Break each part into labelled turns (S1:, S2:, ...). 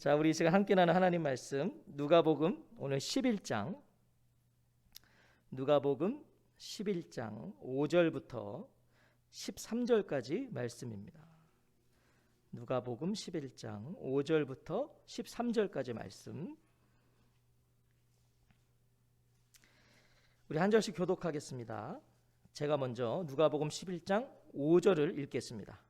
S1: 자, 우리 이 시간 함께 나는 하나님 말씀 누가복음 오늘 11장 누가복음 11장 5절부터 13절까지 말씀입니다. 누가복음 11장 5절부터 13절까지 말씀. 우리 한 절씩 교독하겠습니다. 제가 먼저 누가복음 11장 5절을 읽겠습니다.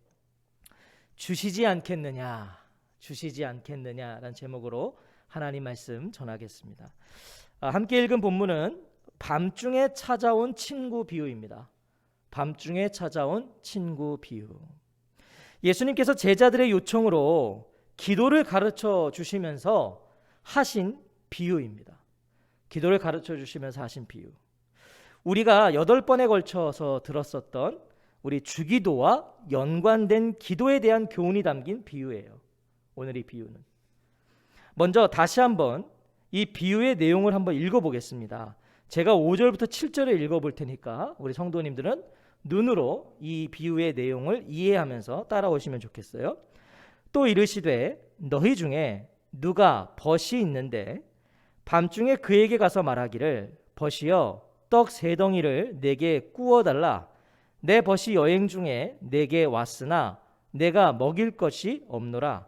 S1: 주시지 않겠느냐 주시지 않겠느냐라는 제목으로 하나님 말씀 전하겠습니다 아, 함께 읽은 본문은 밤중에 찾아온 친구 비유입니다 밤중에 찾아온 친구 비유 예수님께서 제자들의 요청으로 기도를 가르쳐 주시면서 하신 비유입니다. 기도를 가르쳐 주시면서 하신 비유. 우리가 여덟 번에 걸쳐서 들었었던 우리 주기도와 연관된 기도에 대한 교훈이 담긴 비유예요. 오늘 이 비유는. 먼저 다시 한번 이 비유의 내용을 한번 읽어보겠습니다. 제가 5절부터 7절에 읽어볼 테니까 우리 성도님들은 눈으로 이 비유의 내용을 이해하면서 따라오시면 좋겠어요. 또 이르시되 너희 중에 누가 벗이 있는데 밤중에 그에게 가서 말하기를 벗이여 떡 세 덩이를 내게 구워 달라 내 벗이 여행 중에 내게 왔으나 내가 먹일 것이 없노라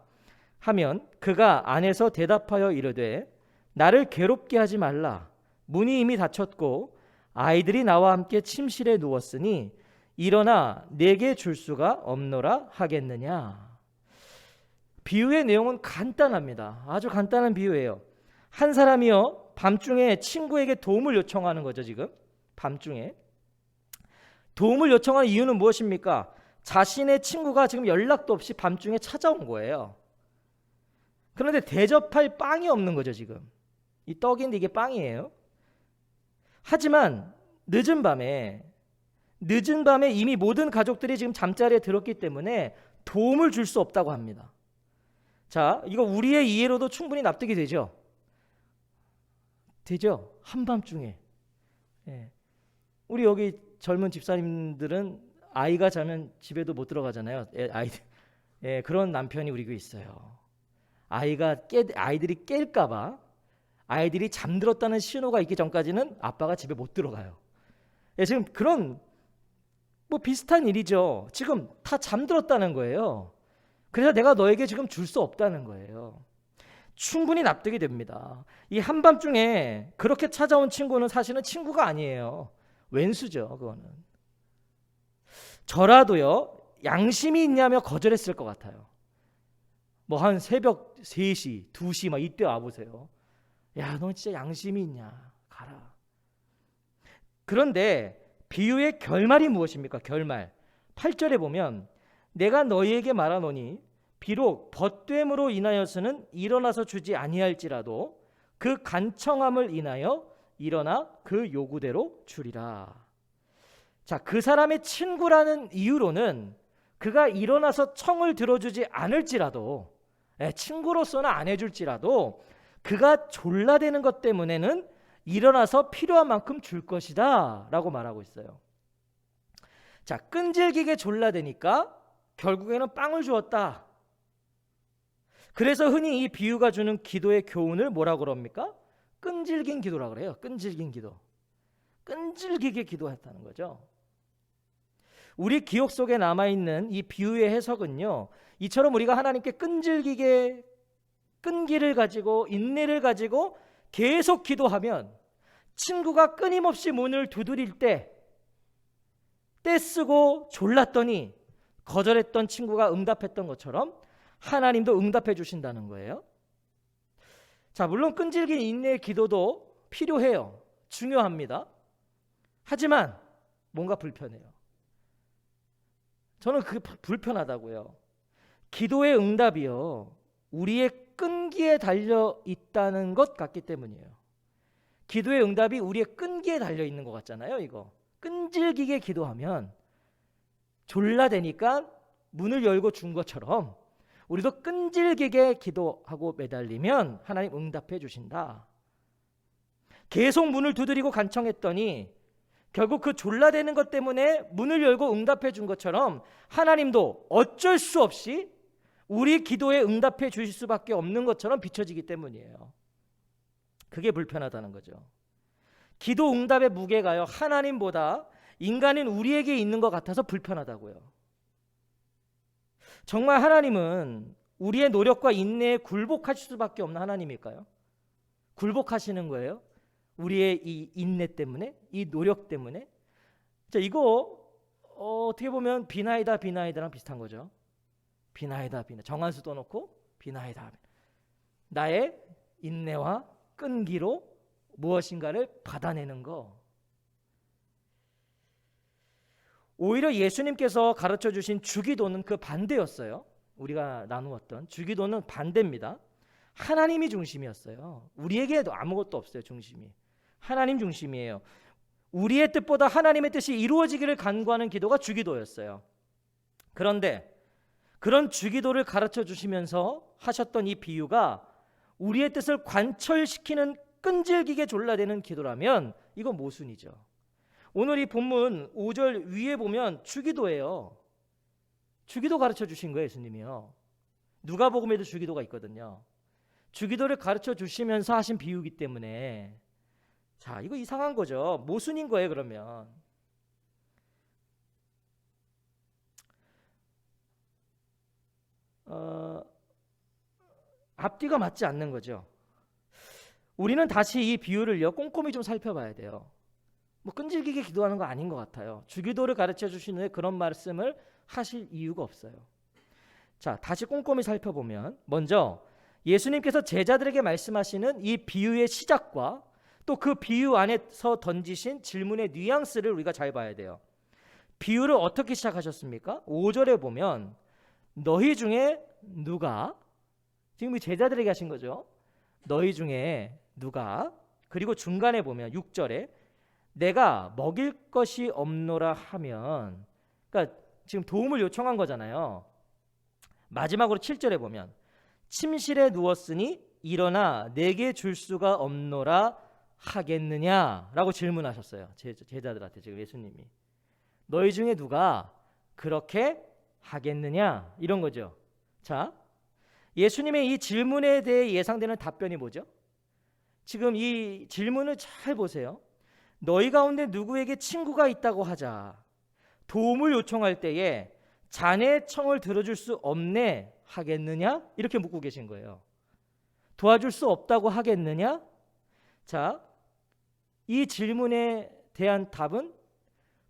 S1: 하면 그가 안에서 대답하여 이르되 나를 괴롭게 하지 말라 문이 이미 닫혔고 아이들이 나와 함께 침실에 누웠으니 일어나 내게 줄 수가 없노라 하겠느냐. 비유의 내용은 간단합니다. 아주 간단한 비유예요. 한 사람이요 밤중에 친구에게 도움을 요청하는 거죠 지금 밤중에 도움을 요청하는 이유는 무엇입니까? 자신의 친구가 지금 연락도 없이 밤중에 찾아온 거예요. 그런데 대접할 빵이 없는 거죠 지금 이 떡인데 이게 빵이에요. 하지만 늦은 밤에 늦은 밤에 이미 모든 가족들이 지금 잠자리에 들었기 때문에 도움을 줄 수 없다고 합니다. 자, 이거 우리의 이해로도 충분히 납득이 되죠? 되죠? 한밤중에. 예. 우리 여기 젊은 집사님들은 아이가 자면 집에도 못 들어가잖아요. 예, 아이들. 예, 그런 남편이 우리 교회 있어요. 아이가 깨, 아이들이 깰까봐 아이들이 잠들었다는 신호가 있기 전까지는 아빠가 집에 못 들어가요. 예, 지금 그런 뭐 비슷한 일이죠. 지금 다 잠들었다는 거예요. 그래서 내가 너에게 지금 줄 수 없다는 거예요. 충분히 납득이 됩니다. 이 한밤중에 그렇게 찾아온 친구는 사실은 친구가 아니에요. 왼수죠, 그거는. 저라도요, 양심이 있냐며 거절했을 것 같아요. 뭐 한 새벽 3시, 2시 막 이때 와보세요. 야, 너 진짜 양심이 있냐? 가라. 그런데 비유의 결말이 무엇입니까? 결말. 8절에 보면 내가 너희에게 말하노니 비록 벗됨으로 인하여서는 일어나서 주지 아니할지라도 그 간청함을 인하여 일어나 그 요구대로 주리라. 자, 그 사람의 친구라는 이유로는 그가 일어나서 청을 들어주지 않을지라도 예, 친구로서는 안 해줄지라도 그가 졸라대는 것 때문에는 일어나서 필요한 만큼 줄 것이다 라고 말하고 있어요. 자, 끈질기게 졸라대니까 결국에는 빵을 주었다. 그래서 흔히 이 비유가 주는 기도의 교훈을 뭐라고 그럽니까? 끈질긴 기도라 그래요. 끈질긴 기도. 끈질기게 기도했다는 거죠. 우리 기억 속에 남아 있는 이 비유의 해석은요. 이처럼 우리가 하나님께 끈질기게 끈기를 가지고 인내를 가지고 계속 기도하면 친구가 끊임없이 문을 두드릴 때 떼쓰고 졸랐더니 거절했던 친구가 응답했던 것처럼 하나님도 응답해 주신다는 거예요. 자, 물론 끈질긴 인내의 기도도 필요해요. 중요합니다. 하지만 뭔가 불편해요. 저는 부- 불편하다고요. 기도의 응답이요. 우리의 끈기에 달려 있다는 것 같기 때문이에요. 기도의 응답이 우리의 끈기에 달려 있는 것 같잖아요, 이거. 끈질기게 기도하면 졸라대니까 문을 열고 준 것처럼 우리도 끈질기게 기도하고 매달리면 하나님 응답해 주신다. 계속 문을 두드리고 간청했더니 결국 그 졸라대는 것 때문에 문을 열고 응답해 준 것처럼 하나님도 어쩔 수 없이 우리 기도에 응답해 주실 수밖에 없는 것처럼 비춰지기 때문이에요. 그게 불편하다는 거죠. 기도 응답의 무게가요 하나님보다 인간인 우리에게 있는 것 같아서 불편하다고요. 정말 하나님은 우리의 노력과 인내에 굴복하실 수밖에 없는 하나님일까요? 굴복하시는 거예요? 우리의 이 인내 때문에, 이 노력 때문에. 자, 이거 어, 어떻게 보면 비나이다 비나이다랑 비슷한 거죠. 비나이다 비나 정한수 떠놓고 비나이다. 나의 인내와 끈기로 무엇인가를 받아내는 거. 오히려 예수님께서 가르쳐 주신 주기도는 그 반대였어요. 우리가 나누었던 주기도는 반대입니다. 하나님이 중심이었어요. 우리에게도 아무것도 없어요, 중심이. 하나님 중심이에요. 우리의 뜻보다 하나님의 뜻이 이루어지기를 간구하는 기도가 주기도였어요. 그런데 그런 주기도를 가르쳐 주시면서 하셨던 이 비유가 우리의 뜻을 관철시키는 끈질기게 졸라대는 기도라면 이건 모순이죠. 오늘 이 본문 5절 위에 보면 주기도예요. 주기도 가르쳐 주신 거예요, 예수님이요. 누가복음에도 주기도가 있거든요. 주기도를 가르쳐 주시면서 하신 비유기 때문에 자, 이거 이상한 거죠. 모순인 거예요, 그러면. 어, 앞뒤가 맞지 않는 거죠. 우리는 다시 이 비유를요 꼼꼼히 좀 살펴봐야 돼요. 뭐 끈질기게 기도하는 거 아닌 것 같아요. 주기도를 가르쳐 주시는 그런 말씀을 하실 이유가 없어요. 자, 다시 꼼꼼히 살펴보면 먼저 예수님께서 제자들에게 말씀하시는 이 비유의 시작과 또 그 비유 안에서 던지신 질문의 뉘앙스를 우리가 잘 봐야 돼요. 비유를 어떻게 시작하셨습니까? 5절에 보면 너희 중에 누가 지금 이 제자들에게 하신 거죠. 너희 중에 누가 그리고 중간에 보면 6절에 내가 먹일 것이 없노라 하면 그러니까 지금 도움을 요청한 거잖아요. 마지막으로 7절에 보면 침실에 누웠으니 일어나 내게 줄 수가 없노라 하겠느냐라고 질문하셨어요. 제, 제자들한테 지금 예수님이 너희 중에 누가 그렇게 하겠느냐 이런 거죠. 자, 예수님의 이 질문에 대해 예상되는 답변이 뭐죠? 지금 이 질문을 잘 보세요. 너희 가운데 누구에게 친구가 있다고 하자. 도움을 요청할 때에 자네 청을 들어줄 수 없네 하겠느냐? 이렇게 묻고 계신 거예요. 도와줄 수 없다고 하겠느냐? 자, 이 질문에 대한 답은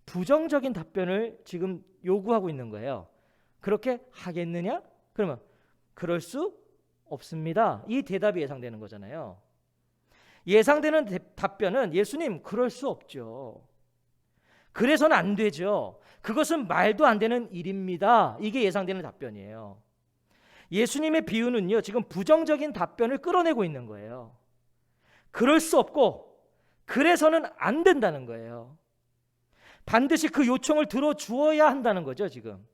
S1: 부정적인 답변을 지금 요구하고 있는 거예요. 그렇게 하겠느냐? 그러면 그럴 수 없습니다. 이 대답이 예상되는 거잖아요. 예상되는 대- 답변은 예수님 그럴 수 없죠. 그래서는 안 되죠. 그것은 말도 안 되는 일입니다. 이게 예상되는 답변이에요. 예수님의 비유는요, 지금 부정적인 답변을 끌어내고 있는 거예요. 그럴 수 없고, 그래서는 안 된다는 거예요. 반드시 그 요청을 들어주어야 한다는 거죠, 지금.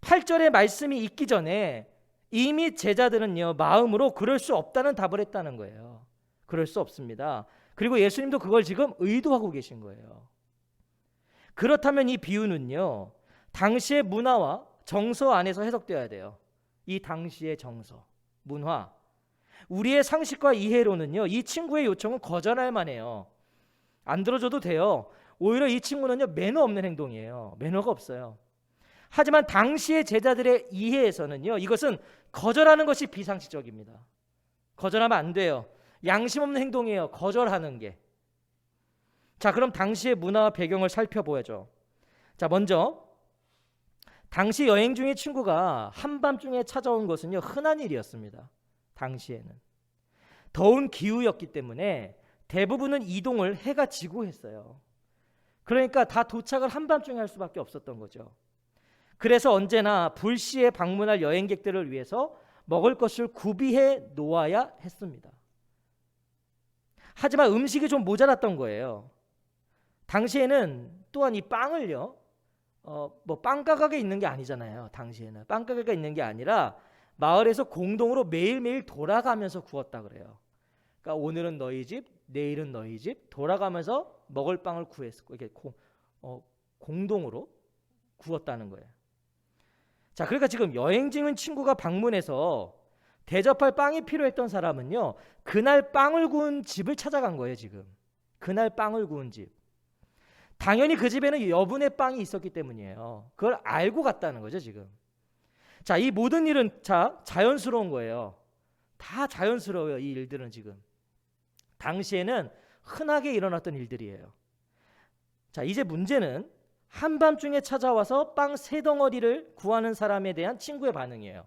S1: 8절의 말씀이 있기 전에 이미 제자들은요, 마음으로 그럴 수 없다는 답을 했다는 거예요. 그럴 수 없습니다. 그리고 예수님도 그걸 지금 의도하고 계신 거예요. 그렇다면 이 비유는요. 당시의 문화와 정서 안에서 해석되어야 돼요. 이 당시의 정서, 문화. 우리의 상식과 이해로는요. 이 친구의 요청은 거절할 만해요. 안 들어줘도 돼요. 오히려 이 친구는요. 매너 없는 행동이에요. 매너가 없어요. 하지만 당시의 제자들의 이해에서는요. 이것은 거절하는 것이 비상식적입니다. 거절하면 안 돼요. 양심 없는 행동이에요. 거절하는 게. 자, 그럼 당시의 문화와 배경을 살펴보야죠. 자, 먼저 당시 여행 중의 친구가 한밤중에 찾아온 것은요 흔한 일이었습니다. 당시에는 더운 기후였기 때문에 대부분은 이동을 해가 지고 했어요. 그러니까 다 도착을 한밤중에 할 수밖에 없었던 거죠. 그래서 언제나 불시에 방문할 여행객들을 위해서 먹을 것을 구비해 놓아야 했습니다. 하지만 음식이 좀 모자랐던 거예요. 당시에는 또한 이 빵을요, 어, 뭐 빵가게가 있는 게 아니잖아요. 당시에는 빵가게가 있는 게 아니라 마을에서 공동으로 매일매일 돌아가면서 구웠다 그래요. 그러니까 오늘은 너희 집, 내일은 너희 집 돌아가면서 먹을 빵을 구했고 이게 고, 어, 공동으로 구웠다는 거예요. 자, 그러니까 지금 여행 중인 친구가 방문해서 대접할 빵이 필요했던 사람은요. 그날 빵을 구운 집을 찾아간 거예요, 지금. 그날 빵을 구운 집. 당연히 그 집에는 여분의 빵이 있었기 때문이에요. 그걸 알고 갔다는 거죠, 지금. 자, 이 모든 일은 자, 자연스러운 거예요. 다 자연스러워요, 이 일들은 지금. 당시에는 흔하게 일어났던 일들이에요. 자, 이제 문제는 한밤중에 찾아와서 빵 세 덩어리를 구하는 사람에 대한 친구의 반응이에요.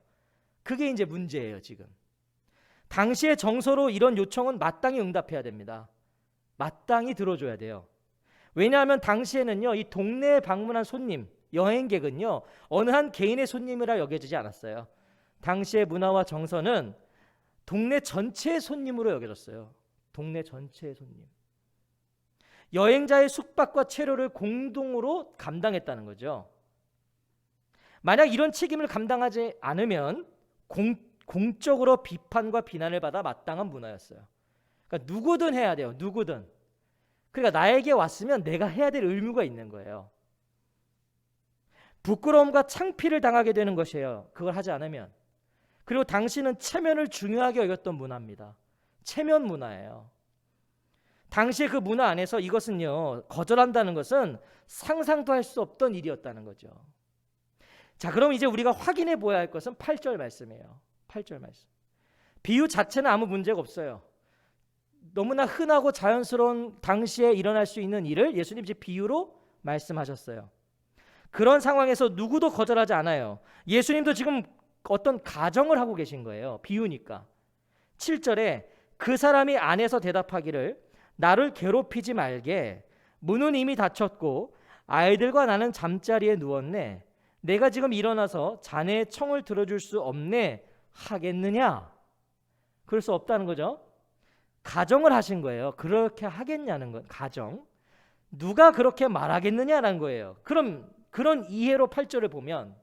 S1: 그게 이제 문제예요, 지금. 당시의 정서로 이런 요청은 마땅히 응답해야 됩니다. 마땅히 들어줘야 돼요. 왜냐하면 당시에는요, 이 동네에 방문한 손님, 여행객은요, 어느 한 개인의 손님이라 여겨지지 않았어요. 당시의 문화와 정서는 동네 전체의 손님으로 여겨졌어요. 동네 전체의 손님. 여행자의 숙박과 체류를 공동으로 감당했다는 거죠. 만약 이런 책임을 감당하지 않으면 공, 공적으로 비판과 비난을 받아 마땅한 문화였어요. 그러니까 누구든 해야 돼요. 누구든. 그러니까 나에게 왔으면 내가 해야 될 의무가 있는 거예요. 부끄러움과 창피를 당하게 되는 것이에요. 그걸 하지 않으면. 그리고 당신은 체면을 중요하게 여겼던 문화입니다. 체면 문화예요. 당시의 그 문화 안에서 이것은요, 거절한다는 것은 상상도 할 수 없던 일이었다는 거죠. 자, 그럼 이제 우리가 확인해 보아야 할 것은 8절 말씀이에요. 8절 말씀. 비유 자체는 아무 문제가 없어요. 너무나 흔하고 자연스러운 당시에 일어날 수 있는 일을 예수님 이 비유로 말씀하셨어요. 그런 상황에서 누구도 거절하지 않아요. 예수님도 지금 어떤 가정을 하고 계신 거예요. 비유니까. 7절에 그 사람이 안에서 대답하기를 나를 괴롭히지 말게 문은 이미 닫혔고 아이들과 나는 잠자리에 누웠네. 내가 지금 일어나서 자네의 청을 들어줄 수 없네 하겠느냐? 그럴 수 없다는 거죠. 가정을 하신 거예요. 그렇게 하겠냐는 건 가정. 누가 그렇게 말하겠느냐라는 거예요. 그럼 그런 이해로 8절을 보면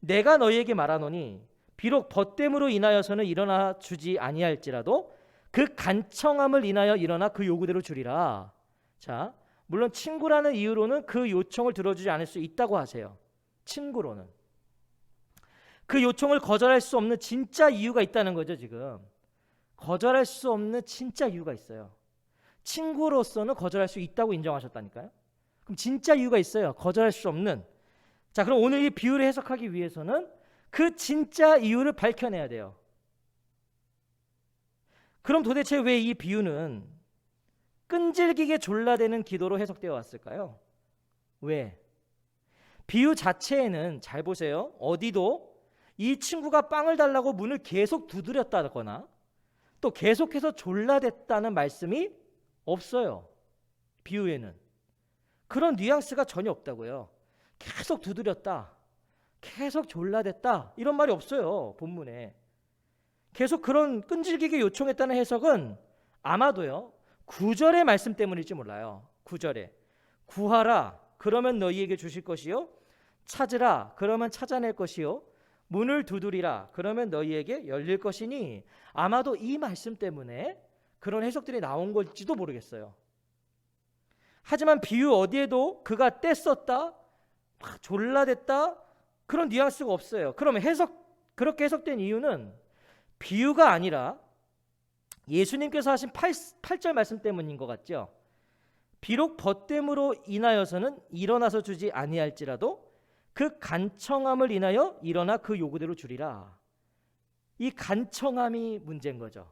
S1: 내가 너희에게 말하노니 비록 벗됨으로 인하여서는 일어나 주지 아니할지라도 그 간청함을 인하여 일어나 그 요구대로 주리라. 자, 물론 친구라는 이유로는 그 요청을 들어주지 않을 수 있다고 하세요. 친구로는 그 요청을 거절할 수 없는 진짜 이유가 있다는 거죠, 지금. 거절할 수 없는 진짜 이유가 있어요. 친구로서는 거절할 수 있다고 인정하셨다니까요. 그럼 진짜 이유가 있어요. 거절할 수 없는. 자, 그럼 오늘 이 비유를 해석하기 위해서는 그 진짜 이유를 밝혀내야 돼요. 그럼 도대체 왜 이 비유는 끈질기게 졸라대는 기도로 해석되어 왔을까요? 왜? 비유 자체에는 잘 보세요. 어디도 이 친구가 빵을 달라고 문을 계속 두드렸다거나 또 계속해서 졸라댔다는 말씀이 없어요. 비유에는 그런 뉘앙스가 전혀 없다고요. 계속 두드렸다. 계속 졸라댔다. 이런 말이 없어요. 본문에. 계속 그런 끈질기게 요청했다는 해석은 아마도요. 구절의 말씀 때문일지 몰라요. 구절에 구하라 그러면 너희에게 주실 것이요 찾으라 그러면 찾아낼 것이요 문을 두드리라 그러면 너희에게 열릴 것이니 아마도 이 말씀 때문에 그런 해석들이 나온 걸지도 모르겠어요. 하지만 비유 어디에도 그가 떼썼다, 막 졸라댔다 그런 뉘앙스가 없어요. 그러면 해석 그렇게 해석된 이유는 비유가 아니라 예수님께서 하신 8, 8절 말씀 때문인 것 같죠. 비록 벗됨으로 인하여서는 일어나서 주지 아니할지라도 그 간청함을 인하여 일어나 그 요구대로 주리라. 이 간청함이 문제인 거죠.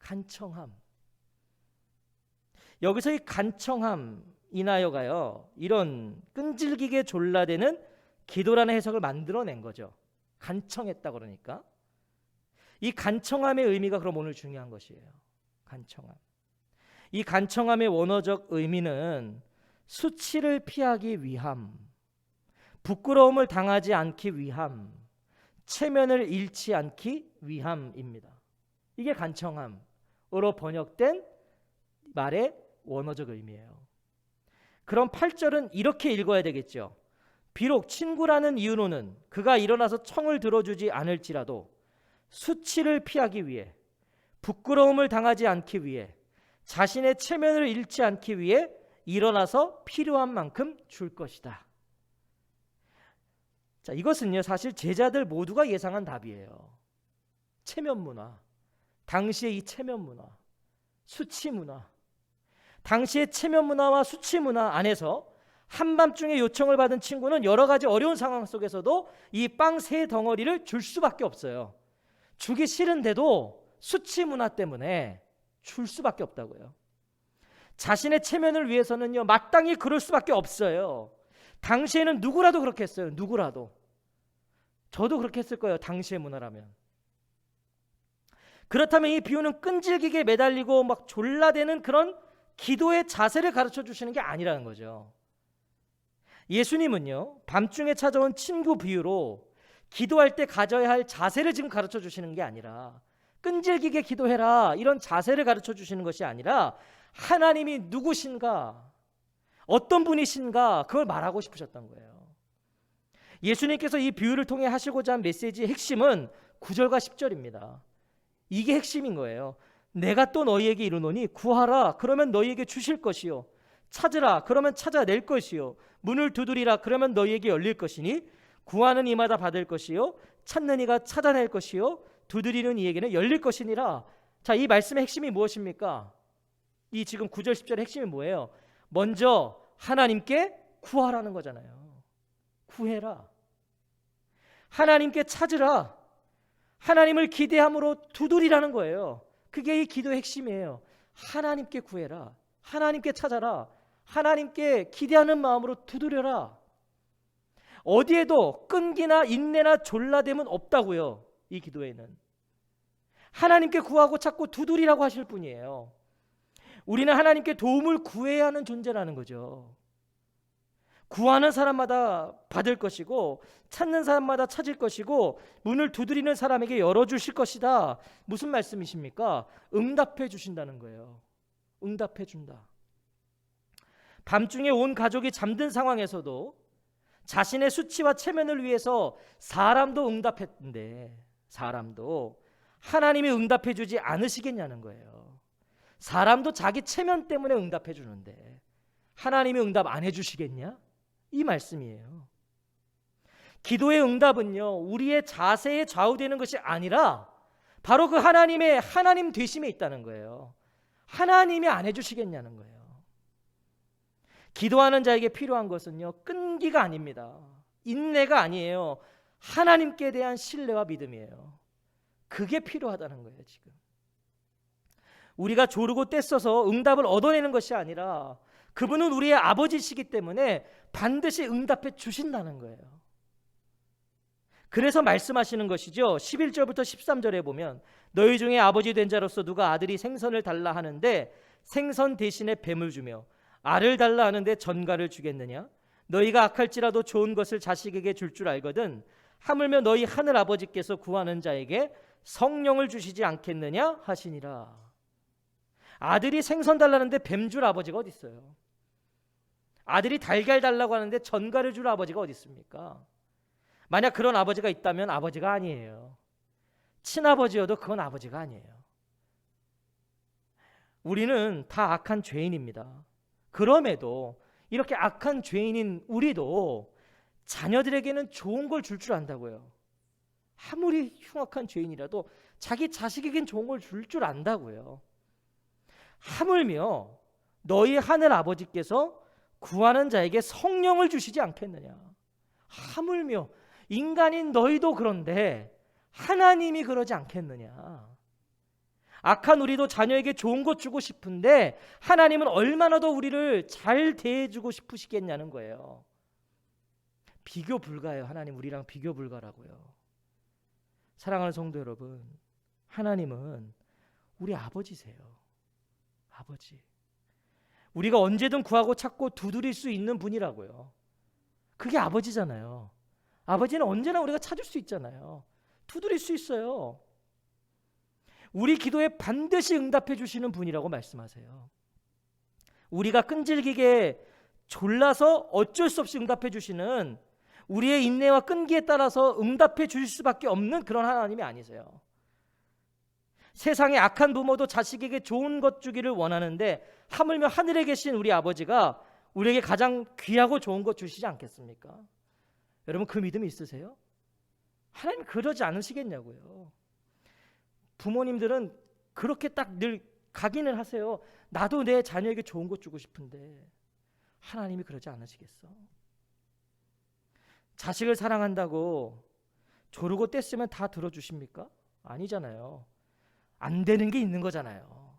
S1: 간청함. 여기서 이 간청함 인하여가요. 이런 끈질기게 졸라대는 기도라는 해석을 만들어낸 거죠. 간청했다 그러니까. 이 간청함의 의미가 그럼 오늘 중요한 것이에요. 간청함. 이 간청함의 원어적 의미는 수치를 피하기 위함, 부끄러움을 당하지 않기 위함, 체면을 잃지 않기 위함입니다. 이게 간청함으로 번역된 말의 원어적 의미예요. 그럼 8절은 이렇게 읽어야 되겠죠. 비록 친구라는 이유로는 그가 일어나서 청을 들어주지 않을지라도 수치를 피하기 위해 부끄러움을 당하지 않기 위해 자신의 체면을 잃지 않기 위해 일어나서 필요한 만큼 줄 것이다. 자, 이것은요, 사실 제자들 모두가 예상한 답이에요. 체면 문화. 당시의 이 체면 문화. 수치 문화. 당시의 체면 문화와 수치 문화 안에서 한밤중에 요청을 받은 친구는 여러 가지 어려운 상황 속에서도 이 빵 세 덩어리를 줄 수밖에 없어요. 주기 싫은데도 수치 문화 때문에 줄 수밖에 없다고요. 자신의 체면을 위해서는요, 마땅히 그럴 수밖에 없어요. 당시에는 누구라도 그렇게 했어요. 누구라도. 저도 그렇게 했을 거예요. 당시의 문화라면. 그렇다면 이 비유는 끈질기게 매달리고 막 졸라대는 그런 기도의 자세를 가르쳐 주시는 게 아니라는 거죠. 예수님은요, 밤중에 찾아온 친구 비유로 기도할 때 가져야 할 자세를 지금 가르쳐 주시는 게 아니라 끈질기게 기도해라 이런 자세를 가르쳐 주시는 것이 아니라 하나님이 누구신가 어떤 분이신가 그걸 말하고 싶으셨던 거예요. 예수님께서 이 비유를 통해 하시고자 한 메시지의 핵심은 9절과 10절입니다. 이게 핵심인 거예요. 내가 또 너희에게 이르노니 구하라 그러면 너희에게 주실 것이요 찾으라 그러면 찾아낼 것이요 문을 두드리라 그러면 너희에게 열릴 것이니 구하는 이마다 받을 것이요 찾는 이가 찾아낼 것이요 두드리는 이에게는 열릴 것이니라. 자, 이 말씀의 핵심이 무엇입니까? 이 지금 9절 10절의 핵심이 뭐예요? 먼저 하나님께 구하라는 거잖아요. 구해라. 하나님께 찾으라. 하나님을 기대함으로 두드리라는 거예요. 그게 이 기도의 핵심이에요. 하나님께 구해라. 하나님께 찾아라. 하나님께 기대하는 마음으로 두드려라. 어디에도 끈기나 인내나 졸라됨은 없다고요. 이 기도에는 하나님께 구하고 찾고 두드리라고 하실 뿐이에요. 우리는 하나님께 도움을 구해야 하는 존재라는 거죠. 구하는 사람마다 받을 것이고 찾는 사람마다 찾을 것이고 문을 두드리는 사람에게 열어 주실 것이다. 무슨 말씀이십니까? 응답해 주신다는 거예요. 응답해 준다. 밤중에 온 가족이 잠든 상황에서도 자신의 수치와 체면을 위해서 사람도 응답했는데 사람도 하나님이 응답해 주지 않으시겠냐는 거예요. 사람도 자기 체면 때문에 응답해 주는데 하나님이 응답 안 해 주시겠냐? 이 말씀이에요. 기도의 응답은요, 우리의 자세에 좌우되는 것이 아니라 바로 그 하나님의 하나님 되심에 있다는 거예요. 하나님이 안 해주시겠냐는 거예요. 기도하는 자에게 필요한 것은요, 끈기가 아닙니다. 인내가 아니에요. 하나님께 대한 신뢰와 믿음이에요. 그게 필요하다는 거예요, 지금. 우리가 조르고 떼써서 응답을 얻어내는 것이 아니라 그분은 우리의 아버지시기 때문에 반드시 응답해 주신다는 거예요. 그래서 말씀하시는 것이죠. 11절부터 13절에 보면 너희 중에 아버지 된 자로서 누가 아들이 생선을 달라 하는데 생선 대신에 뱀을 주며 알을 달라 하는데 전갈을 주겠느냐? 너희가 악할지라도 좋은 것을 자식에게 줄줄 알거든 하물며 너희 하늘 아버지께서 구하는 자에게 성령을 주시지 않겠느냐 하시니라. 아들이 생선 달라는데 뱀 줄 아버지가 어디 있어요? 아들이 달걀 달라고 하는데 전갈을 줄 아버지가 어디 있습니까? 만약 그런 아버지가 있다면 아버지가 아니에요. 친아버지여도 그건 아버지가 아니에요. 우리는 다 악한 죄인입니다. 그럼에도 이렇게 악한 죄인인 우리도 자녀들에게는 좋은 걸 줄줄 안다고요. 아무리 흉악한 죄인이라도 자기 자식에겐 좋은 걸 줄줄 안다고요. 하물며 너희 하늘 아버지께서 구하는 자에게 성령을 주시지 않겠느냐. 하물며 인간인 너희도 그런데 하나님이 그러지 않겠느냐. 악한 우리도 자녀에게 좋은 것 주고 싶은데 하나님은 얼마나 더 우리를 잘 대해주고 싶으시겠냐는 거예요. 비교 불가예요. 하나님 우리랑 비교 불가라고요. 사랑하는 성도 여러분, 하나님은 우리 아버지세요. 아버지. 우리가 언제든 구하고 찾고 두드릴 수 있는 분이라고요. 그게 아버지잖아요. 아버지는 언제나 우리가 찾을 수 있잖아요. 두드릴 수 있어요. 우리 기도에 반드시 응답해 주시는 분이라고 말씀하세요. 우리가 끈질기게 졸라서 어쩔 수 없이 응답해 주시는 우리의 인내와 끈기에 따라서 응답해 주실 수밖에 없는 그런 하나님이 아니세요. 세상의 악한 부모도 자식에게 좋은 것 주기를 원하는데 하물며 하늘에 계신 우리 아버지가 우리에게 가장 귀하고 좋은 것 주시지 않겠습니까? 여러분 그 믿음이 있으세요? 하나님 그러지 않으시겠냐고요. 부모님들은 그렇게 딱 늘 각인을 하세요. 나도 내 자녀에게 좋은 것 주고 싶은데 하나님이 그러지 않으시겠어? 자식을 사랑한다고 조르고 뗐으면 다 들어주십니까? 아니잖아요. 안 되는 게 있는 거잖아요.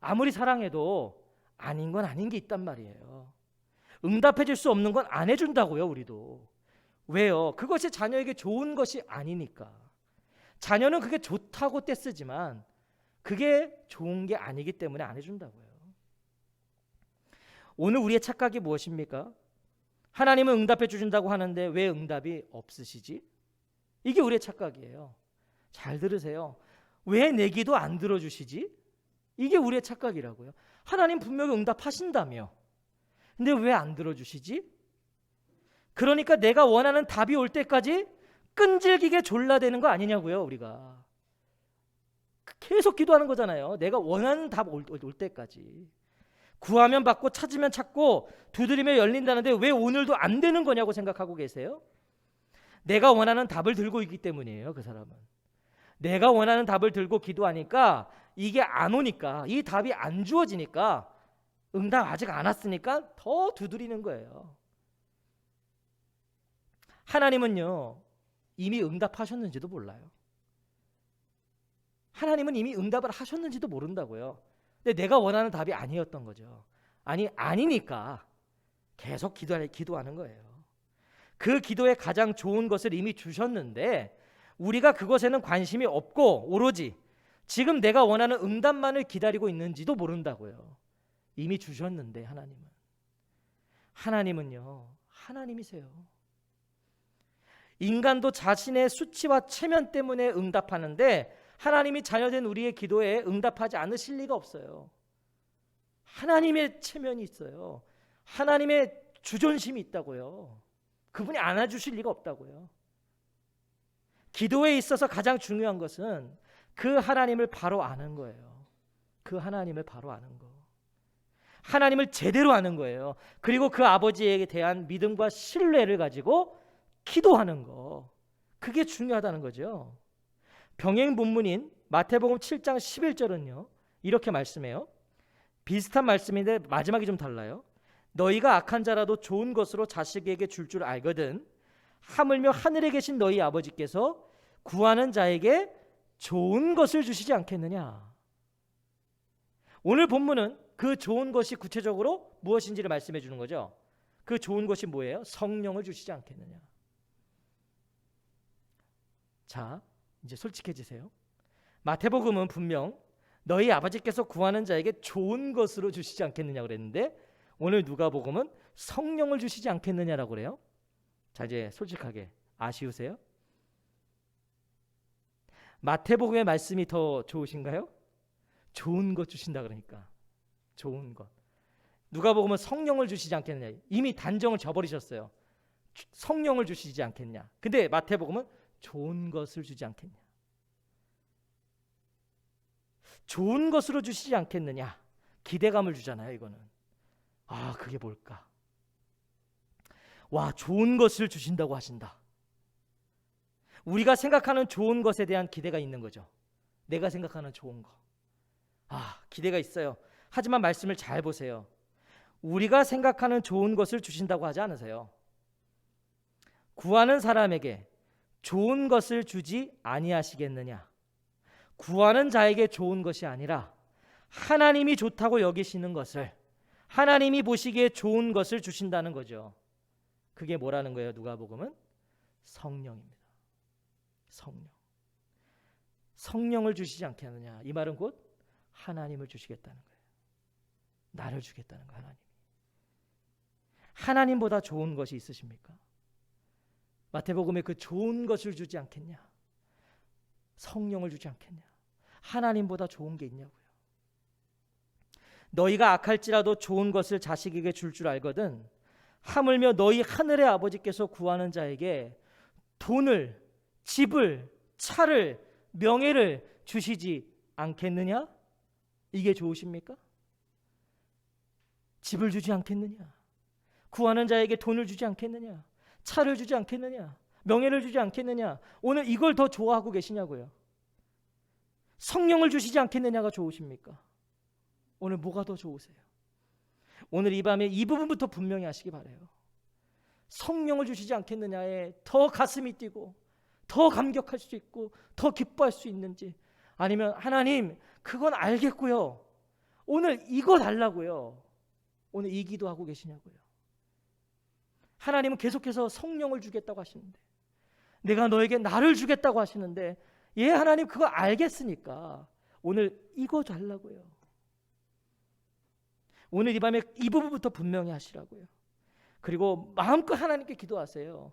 S1: 아무리 사랑해도 아닌 건 아닌 게 있단 말이에요. 응답해 줄 수 없는 건 안 해준다고요, 우리도. 왜요? 그것이 자녀에게 좋은 것이 아니니까. 자녀는 그게 좋다고 떼쓰지만 그게 좋은 게 아니기 때문에 안 해준다고요. 오늘 우리의 착각이 무엇입니까? 하나님은 응답해 주신다고 하는데 왜 응답이 없으시지? 이게 우리의 착각이에요. 잘 들으세요. 왜 내 기도 안 들어주시지? 이게 우리의 착각이라고요. 하나님 분명히 응답하신다며. 근데 왜 안 들어주시지? 그러니까 내가 원하는 답이 올 때까지 끈질기게 졸라대는 거 아니냐고요, 우리가. 계속 기도하는 거잖아요. 내가 원하는 답올 때까지. 구하면 받고 찾으면 찾고 두드리면 열린다는데 왜 오늘도 안 되는 거냐고 생각하고 계세요? 내가 원하는 답을 들고 있기 때문이에요, 그 사람은. 내가 원하는 답을 들고 기도하니까 이게 안 오니까 이 답이 안 주어지니까 응답 아직 안 왔으니까 더 두드리는 거예요. 하나님은요, 이미 응답하셨는지도 몰라요. 하나님은 이미 응답을 하셨는지도 모른다고요. 근데 내가 원하는 답이 아니었던 거죠. 아니 아니니까 계속 기도하, 기도하는 거예요. 그 기도에 가장 좋은 것을 이미 주셨는데 우리가 그것에는 관심이 없고 오로지 지금 내가 원하는 응답만을 기다리고 있는지도 모른다고요. 이미 주셨는데 하나님은 하나님은요 하나님이세요. 인간도 자신의 수치와 체면 때문에 응답하는데 하나님이 자녀된 우리의 기도에 응답하지 않으실 리가 없어요. 하나님의 체면이 있어요. 하나님의 주존심이 있다고요. 그분이 안아주실 리가 없다고요. 기도에 있어서 가장 중요한 것은 그 하나님을 바로 아는 거예요. 그 하나님을 바로 아는 거. 하나님을 제대로 아는 거예요. 그리고 그 아버지에게 대한 믿음과 신뢰를 가지고 기도하는 거. 그게 중요하다는 거죠. 병행 본문인 마태복음 7장 11절은요. 이렇게 말씀해요. 비슷한 말씀인데 마지막이 좀 달라요. 너희가 악한 자라도 좋은 것으로 자식에게 줄 줄 알거든. 하물며 하늘에 계신 너희 아버지께서 구하는 자에게 좋은 것을 주시지 않겠느냐. 오늘 본문은 그 좋은 것이 구체적으로 무엇인지를 말씀해 주는 거죠. 그 좋은 것이 뭐예요? 성령을 주시지 않겠느냐. 자, 이제 솔직해지세요. 마태복음은 분명 너희 아버지께서 구하는 자에게 좋은 것으로 주시지 않겠느냐 그랬는데 오늘 누가복음은 성령을 주시지 않겠느냐라고 그래요. 자 이제 솔직하게 아쉬우세요? 마태복음의 말씀이 더 좋으신가요? 좋은 것 주신다 그러니까 좋은 것. 누가복음은 성령을 주시지 않겠느냐 이미 단정을 저버리셨어요. 성령을 주시지 않겠냐. 근데 마태복음은 좋은 것을 주지 않겠냐. 좋은 것으로 주시지 않겠느냐. 기대감을 주잖아요, 이거는. 아, 그게 뭘까? 와, 좋은 것을 주신다고 하신다. 우리가 생각하는 좋은 것에 대한 기대가 있는 거죠. 내가 생각하는 좋은 거. 아, 기대가 있어요. 하지만 말씀을 잘 보세요. 우리가 생각하는 좋은 것을 주신다고 하지 않으세요. 구하는 사람에게 좋은 것을 주지 아니하시겠느냐? 구하는 자에게 좋은 것이 아니라 하나님이 좋다고 여기시는 것을 하나님이 보시기에 좋은 것을 주신다는 거죠. 그게 뭐라는 거예요? 누가복음은 성령입니다. 성령. 성령을 주시지 않겠느냐? 이 말은 곧 하나님을 주시겠다는 거예요. 나를 주겠다는 거 하나님. 하나님보다 좋은 것이 있으십니까? 마태복음에 그 좋은 것을 주지 않겠냐? 성령을 주지 않겠냐? 하나님보다 좋은 게 있냐고요. 너희가 악할지라도 좋은 것을 자식에게 줄줄 알거든. 하물며 너희 하늘의 아버지께서 구하는 자에게 돈을, 집을, 차를, 명예를 주시지 않겠느냐? 이게 좋으십니까? 집을 주지 않겠느냐? 구하는 자에게 돈을 주지 않겠느냐? 차를 주지 않겠느냐? 명예를 주지 않겠느냐? 오늘 이걸 더 좋아하고 계시냐고요? 성령을 주시지 않겠느냐가 좋으십니까? 오늘 뭐가 더 좋으세요? 오늘 이 밤에 이 부분부터 분명히 하시기 바래요. 성령을 주시지 않겠느냐에 더 가슴이 뛰고 더 감격할 수 있고 더 기뻐할 수 있는지 아니면 하나님 그건 알겠고요. 오늘 이거 달라고요. 오늘 이 기도하고 계시냐고요. 하나님은 계속해서 성령을 주겠다고 하시는데 내가 너에게 나를 주겠다고 하시는데 예 하나님 그거 알겠으니까 오늘 이거 달라고요. 오늘 이 밤에 이 부분부터 분명히 하시라고요. 그리고 마음껏 하나님께 기도하세요.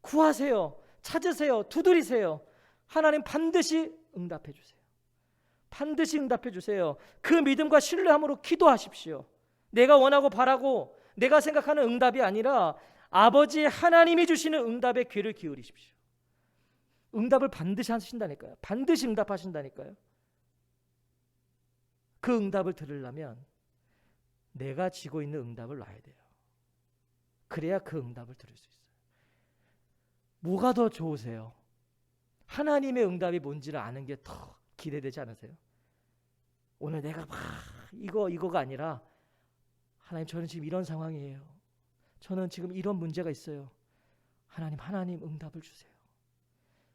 S1: 구하세요. 찾으세요. 두드리세요. 하나님 반드시 응답해 주세요. 반드시 응답해 주세요. 그 믿음과 신뢰함으로 기도하십시오. 내가 원하고 바라고 내가 생각하는 응답이 아니라 아버지 하나님이 주시는 응답에 귀를 기울이십시오. 응답을 반드시 하신다니까요. 반드시 응답하신다니까요. 그 응답을 들으려면 내가 지고 있는 응답을 놔야 돼요. 그래야 그 응답을 들을 수 있어요. 뭐가 더 좋으세요? 하나님의 응답이 뭔지를 아는 게 더 기대되지 않으세요? 오늘 내가 막 이거 이거가 아니라 하나님 저는 지금 이런 상황이에요. 저는 지금 이런 문제가 있어요. 하나님 하나님 응답을 주세요.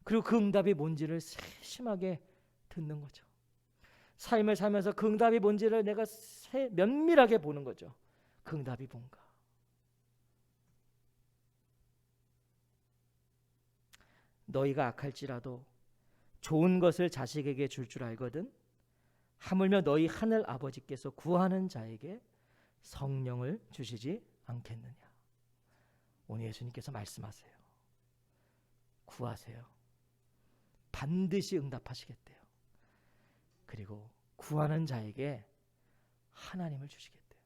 S1: 그리고 그 응답이 뭔지를 세심하게 듣는 거죠. 삶을 살면서 그 응답이 뭔지를 내가 세, 면밀하게 보는 거죠. 그 응답이 뭔가. 너희가 악할지라도 좋은 것을 자식에게 줄줄 알거든. 하물며 너희 하늘 아버지께서 구하는 자에게 성령을 주시지 않겠느냐. 오늘 예수님께서 말씀하세요. 구하세요. 반드시 응답하시겠대요. 그리고 구하는 자에게 하나님을 주시겠대요.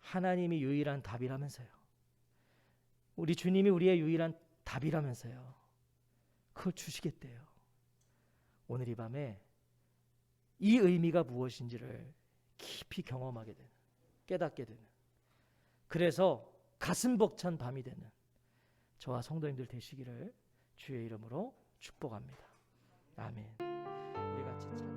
S1: 하나님이 유일한 답이라면서요. 우리 주님이 우리의 유일한 답이라면서요. 그걸 주시겠대요. 오늘 이 밤에 이 의미가 무엇인지를 깊이 경험하게 되는, 깨닫게 되는. 그래서 가슴 벅찬 밤이 되는 저와 성도님들 되시기를 주의 이름으로 축복합니다. 아멘. 찬